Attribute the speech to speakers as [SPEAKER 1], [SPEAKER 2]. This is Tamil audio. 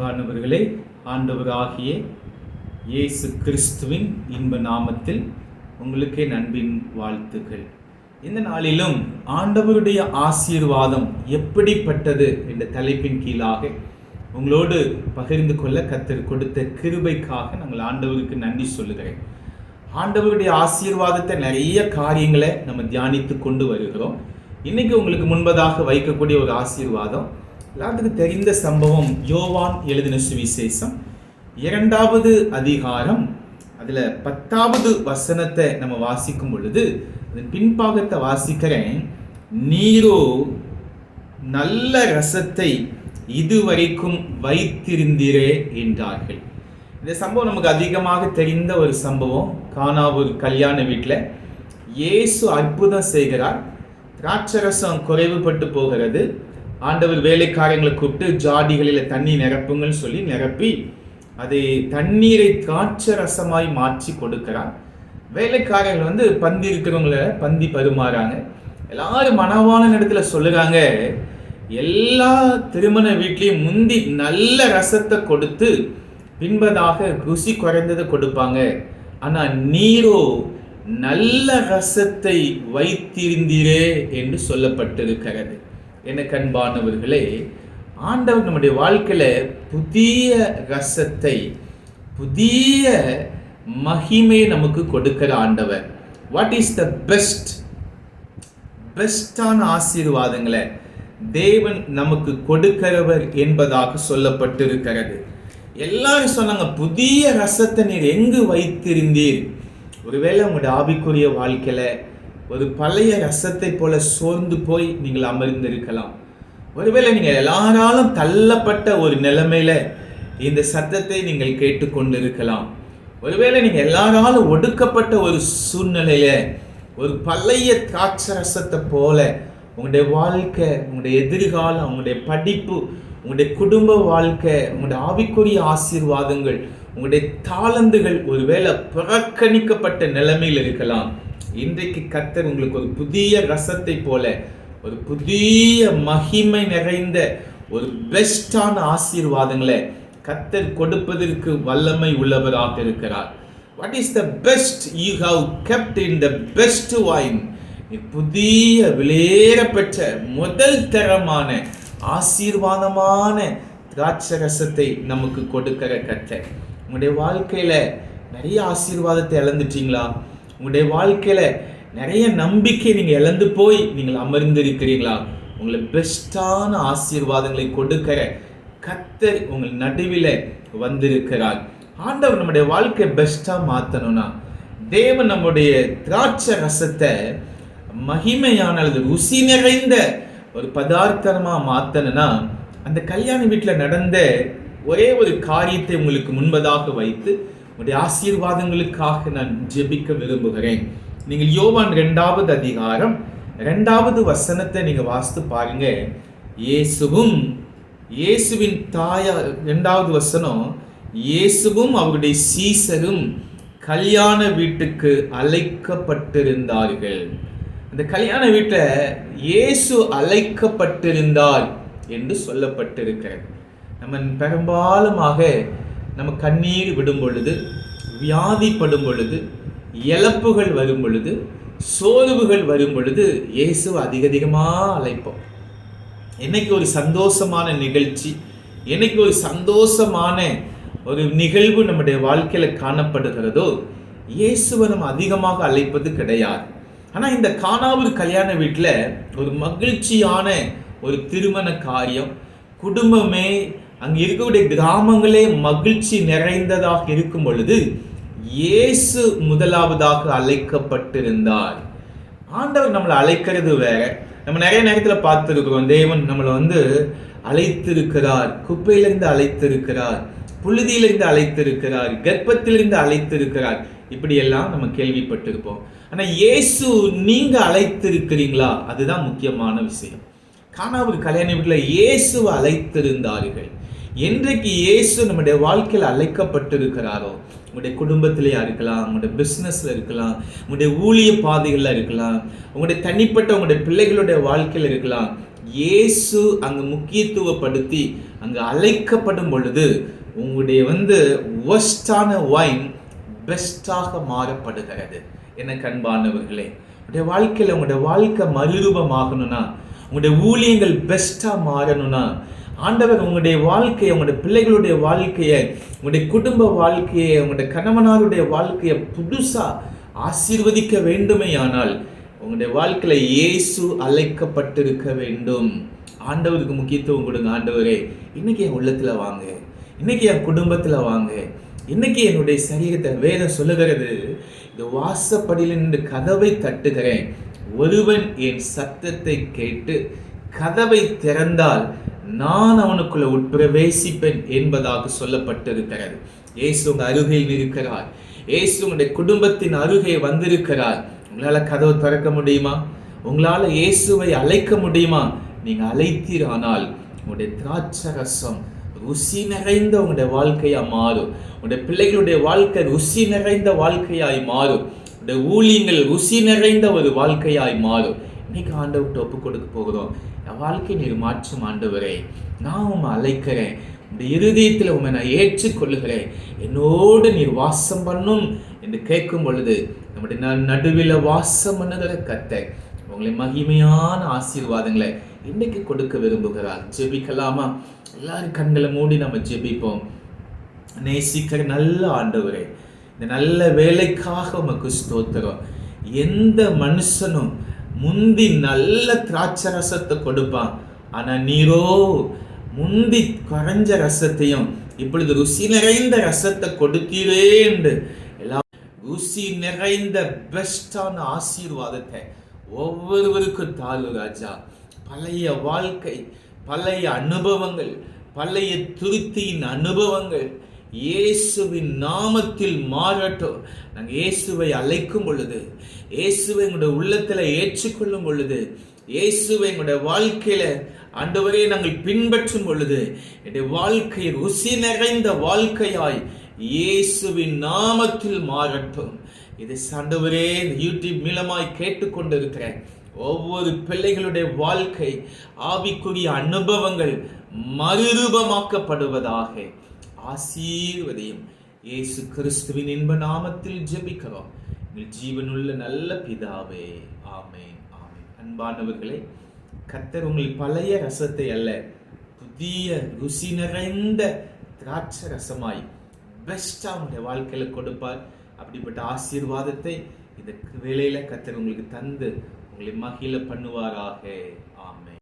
[SPEAKER 1] அன்பானவர்களே ஆண்டவராகிய இயேசு கிறிஸ்துவின் இன்ப நாமத்தில் உங்களுக்கே நண்பின் வாழ்த்துக்கள். இந்த நாளிலும் ஆண்டவருடைய ஆசீர்வாதம் எப்படிப்பட்டது என்ற தலைப்பின் கீழாக உங்களோடு பகிர்ந்து கொள்ள கத்தர் கொடுத்த கிருபைக்காக நாங்கள் ஆண்டவருக்கு நன்றி சொல்லுகிறேன். ஆண்டவருடைய ஆசீர்வாதத்தை நிறைய காரியங்களை நம்ம தியானித்து கொண்டு வருகிறோம். இன்னைக்கு உங்களுக்கு முன்பதாக வைக்கக்கூடிய ஒரு ஆசீர்வாதம் எல்லாத்துக்கும் தெரிந்த சம்பவம் யோவான் எழுதின சுவிசேஷம். இரண்டாவது அதிகாரம் அதில் பத்தாவது வசனத்தை நம்ம வாசிக்கும் பொழுது அதன் பின்பாகத்தை வாசிக்கிறேன். நீரோ நல்ல ரசத்தை இதுவரைக்கும் வைத்திருந்தீரே என்றார்கள். இந்த சம்பவம் நமக்கு அதிகமாக தெரிந்த ஒரு சம்பவம். காணா ஒரு கல்யாண வீட்டில் இயேசு அற்புதம் செய்கிறார். திராட்சரசம் குறைவுபட்டு போகிறது. ஆண்டவர் வேலைக்காரங்களை கூப்பிட்டு ஜாடிகளில் தண்ணி நிரப்புங்கன்னு சொல்லி நிரப்பி அதை தண்ணீரை திராட்சரசமாய் மாற்றி கொடுக்கிறான் வேலைக்காரர்கள் வந்து பந்தி இருக்கிறவங்கள பந்தி பருமாறாங்க எல்லாரும் மனவான இடத்துல சொல்லுறாங்க எல்லா திருமண வீட்லேயும் முந்தி நல்ல ரசத்தை கொடுத்து பின்பதாக ருசி குறைந்ததை கொடுப்பாங்க. ஆனால் நீரோ நல்ல ரசத்தை வைத்திருந்தீரே என்று சொல்லப்பட்டிருக்கிறது. எனக்கு அன்பானவர்களே ஆண்டவர் நம்முடைய வாழ்க்கையில் புதிய ரசத்தை புதிய மகிமை நமக்கு கொடுக்கிற ஆண்டவர். வாட் இஸ் த பெஸ்ட் பெஸ்டான ஆசீர்வாதங்களை தேவன் நமக்கு கொடுக்கிறவர் என்பதாக சொல்லப்பட்டிருக்கிறது. எல்லாரும் சொன்னாங்க புதிய ரசத்தை நீர் எங்கு வைத்திருந்தீர்? ஒருவேளை உங்களுடைய ஆவிக்குரிய வாழ்க்கையில் ஒரு பழைய ரசத்தை போல சோர்ந்து போய் நீங்கள் அமர்ந்திருக்கலாம். ஒருவேளை நீங்கள் எல்லாராலும் தள்ளப்பட்ட ஒரு நிலைமையில இந்த சத்தத்தை நீங்கள் கேட்டுக்கொண்டிருக்கலாம். ஒருவேளை நீங்கள் எல்லாராலும் ஒடுக்கப்பட்ட ஒரு சூழ்நிலையில ஒரு பழைய திராட்சை ரசத்தை போல உங்களுடைய வாழ்க்கை உங்களுடைய எதிர்காலம் உங்களுடைய படிப்பு உங்களுடைய குடும்ப வாழ்க்கை உங்களுடைய ஆவிக்குரிய ஆசீர்வாதங்கள் உங்களுடைய தாளந்துகள் ஒருவேளை புறக்கணிக்கப்பட்ட நிலைமையில் இருக்கலாம். இன்றைக்கு கத்தர் உங்களுக்கு ஒரு புதிய ரசத்தை போல ஒரு புதிய மகிமை நிறைந்த ஒரு பெஸ்டான ஆசீர்வாதங்களை கத்தர் கொடுப்பதற்கு வல்லமை உள்ளவராக இருக்கிறார். What is the best you have kept in the best wine புதிய விலையேறப்பெற்ற முதல் தரமான ஆசீர்வாதமான திராட்சை ரசத்தை நமக்கு கொடுக்கிற கத்தர். உங்களுடைய வாழ்க்கையில நிறைய ஆசீர்வாதத்தை இழந்துட்டீங்களா? உங்களுடைய வாழ்க்கையில் நிறைய நம்பிக்கை நீங்கள் இழந்து போய் நீங்கள் அமர்ந்திருக்கிறீங்களா உங்களை பெஸ்டான ஆசீர்வாதங்களை கொடுக்கிற கத்தர் உங்கள் நடுவில் வந்திருக்கிறார். ஆண்டவர் நம்முடைய வாழ்க்கை பெஸ்ட்டாக மாற்றணும்னா தேவன் நம்முடைய திராட்சை ரசத்தை மகிமையான அல்லது ருசி நிறைந்த ஒரு பதார்த்தமாக மாற்றணும்னா அந்த கல்யாண வீட்டில் நடந்த ஒரே ஒரு காரியத்தை உங்களுக்கு முன்பதாக வைத்து உங்களுடைய ஆசீர்வாதங்களுக்காக நான் ஜெபிக்க விரும்புகிறேன். நீங்கள் யோவான் ரெண்டாவது அதிகாரம் ரெண்டாவது வசனத்தை நீங்கள் வாசித்து பாருங்க. இயேசுவும் இயேசுவின் தாயார் ரெண்டாவது வசனம் இயேசுவும் அவருடைய சீசரும் கல்யாண வீட்டுக்கு அழைக்கப்பட்டிருந்தார்கள். அந்த கல்யாண வீட்டை இயேசு அழைக்கப்பட்டிருந்தார் என்று சொல்லப்பட்டிருக்கிறது. நம்ம பெரும்பாலுமாக நம்ம கண்ணீர் விடும் பொழுது வியாதிப்படும் பொழுது இழப்புகள் வரும் பொழுது சோர்வுகள் வரும் பொழுது இயேசு அதிக அதிகமாக அழைப்போம். என்னைக்கு ஒரு சந்தோஷமான நிகழ்ச்சி என்னைக்கு ஒரு சந்தோஷமான ஒரு நிகழ்வு நம்முடைய வாழ்க்கையில் காணப்படுகிறதோ இயேசுவை நம்ம அதிகமாக அழைப்பது கிடையாது. ஆனால் இந்த காணாவூர் கல்யாண வீட்டில் ஒரு மகிழ்ச்சியான ஒரு திருமண காரியம் குடும்பமே அங்கே இருக்கக்கூடிய கிராமங்களே மகிழ்ச்சி நிறைந்ததாக இருக்கும் பொழுது இயேசு முதலாவதாக அழைக்கப்பட்டிருந்தார். ஆண்டவர் நம்மளை அழைக்கிறது வேற. நம்ம நிறைய நேரத்தில் பார்த்துருக்குறோம். தேவன் நம்மளை வந்து அழைத்திருக்கிறார். குப்பையிலிருந்து அழைத்திருக்கிறார். புழுதியிலிருந்து அழைத்திருக்கிறார். கர்ப்பத்திலிருந்து அழைத்திருக்கிறார். இப்படியெல்லாம் நம்ம கேள்விப்பட்டிருப்போம். ஆனால் இயேசு நீங்கள் அழைத்திருக்கிறீங்களா? அதுதான் முக்கியமான விஷயம். காணாவூர் கல்யாண வீட்டில் இயேசுவை அழைத்திருந்தார்கள். என்றைக்கு இயேசு நம்முடைய வாழ்க்கையில் அழைக்கப்பட்டிருக்கிறாரோ? உங்களுடைய குடும்பத்திலேயா இருக்கலாம் உங்களுடைய பிஸ்னஸில் இருக்கலாம் உங்களுடைய ஊழிய பாதைகளில் இருக்கலாம் உங்களுடைய தனிப்பட்ட உங்களுடைய பிள்ளைகளுடைய வாழ்க்கையில் இருக்கலாம். இயேசு அங்கு முக்கியத்துவப்படுத்தி அங்கு அழைக்கப்படும் பொழுது உங்களுடைய வந்து ஒஸ்டான வைன் பெஸ்டாக மாறப்படுகிறது. என்ன கண்பானவர்களே? உங்களுடைய வாழ்க்கையில் உங்களுடைய வாழ்க்கை மறுரூபமாகணும்னா உங்களுடைய ஊழியங்கள் பெஸ்ட்டாக மாறணும்னா ஆண்டவர் உங்களுடைய வாழ்க்கையை உங்களுடைய பிள்ளைகளுடைய வாழ்க்கையை உங்களுடைய குடும்ப வாழ்க்கையை உங்களுடைய கணவனாருடைய வாழ்க்கையை புதுசாக ஆசீர்வதிக்க வேண்டுமே ஆனால் உங்களுடைய வாழ்க்கையில் இயேசு அழைக்கப்பட்டிருக்க வேண்டும். ஆண்டவருக்கு முக்கியத்துவம் கொடுங்க ஆண்டவரே. இன்னைக்கு என் உள்ளத்தில் வாங்க. இன்னைக்கு என் குடும்பத்தில் வாங்க. இன்னைக்கு என்னுடைய சரீரத்தை வேதம் சொல்லுகிறது இந்த வாசப்படியில் நின்று கதவை தட்டுகிறேன். ஒருவன் என் சத்தத்தை கேட்டு கதவை திறந்தால் நான் அவனுக்குள்ள உட்பிரவேசிப்பேன் என்பதாக சொல்லப்பட்டிருக்கிறது. இயேசு உங்க அருகில் இருக்கிறார். இயேசு உங்களுடைய குடும்பத்தின் அருகே வந்திருக்கிறார். உங்களால் கதவு திறக்க முடியுமா? உங்களால் இயேசுவை அழைக்க முடியுமா? நீங்க அழைத்தீரானால் உங்களுடைய திராட்சை ரசம் ருசி நிறைந்த உங்களுடைய வாழ்க்கையா மாறும். உங்களுடைய பிள்ளைகளுடைய வாழ்க்கை ருசி நிறைந்த வாழ்க்கையாய் மாறும். உங்களுடைய ஊழியங்கள் ருசி நிறைந்த ஒரு வாழ்க்கையாய் மாறும். இன்னைக்கு ஆண்டவர்கிட்ட ஒப்பு கொடுக்க போகிறோம். என் வாழ்க்கை நீர் மாற்றும் ஆண்டவரே நான் உம்மை அழைக்கிறேன். இந்த இருதயத்தில் உண்மை நான் ஏற்றுக்கொள்ளுகிறேன். என்னோடு நீர் வாசம் பண்ணும் என்று கேட்கும் பொழுது நம்முடைய நான் நடுவில் வாசம் பண்ணுகிற கத்தை உங்களை மகிமையான ஆசீர்வாதங்களை இன்னைக்கு கொடுக்க விரும்புகிறார். ஜெபிக்கலாமா? எல்லாரும் கண்களை மூடி நம்ம ஜெபிப்போம். நேசிக்கிற நல்ல ஆண்டவரே இந்த நல்ல வேலைக்காக உமக்கு ஸ்தோத்திரம். எந்த மனுஷனும் முந்தி நல்ல திராட்சை ரசத்தை கொடுப்பான். ஆனா நீரோ முந்தி குறைஞ்ச ரசத்தையும் இப்பொழுது ருசி நிறைந்த ரசத்தை கொடுத்தீரே என்று. ருசி நிறைந்த பெஸ்டான ஆசீர்வாதத்தை ஒவ்வொருவருக்கும் தாழ்வு ராஜா. பழைய வாழ்க்கை பழைய அனுபவங்கள் பழைய துருத்தியின் அனுபவங்கள் இயேசுவின் நாமத்தில் மாறட்டும் நாங்கள் இயேசுவை அழைக்கும் பொழுது இயேசுவை எங்களுடைய உள்ளத்தில் ஏற்றுக்கொள்ளும் பொழுது இயேசுவை எங்களுடைய வாழ்க்கையில ஆண்டவரே நாங்கள் பின்பற்றும் பொழுது என்னுடைய வாழ்க்கை ருசி நிறைந்த வாழ்க்கையாய் இயேசுவின் நாமத்தில் மாறட்டும். இது சண்டவரே இந்த யூடியூப் மூலமாய் கேட்டுக்கொண்டிருக்கிறேன் ஒவ்வொரு பிள்ளைகளுடைய வாழ்க்கை ஆவிக்குரிய அனுபவங்கள் மறுரூபமாக்கப்படுவதாக ஆசீர்வதையும் இயேசு கிறிஸ்துவின் இன்ப நாமத்தில் ஜெபிக்கிறோம். எங்கள் ஜீவனுள்ள நல்ல பிதாவே ஆமேன் ஆமேன். அன்பானவர்களே கத்தர் உங்கள் பழைய ரசத்தை அல்ல புதிய ருசி நிறைந்த திராட்சை ரசமாய் பெஸ்ட்டாக உங்களுடைய வாழ்க்கையில் கொடுப்பார். அப்படிப்பட்ட ஆசீர்வாதத்தை இந்த வேலையில் கத்தர் உங்களுக்கு தந்து உங்களை மகிழ பண்ணுவாராக. ஆமை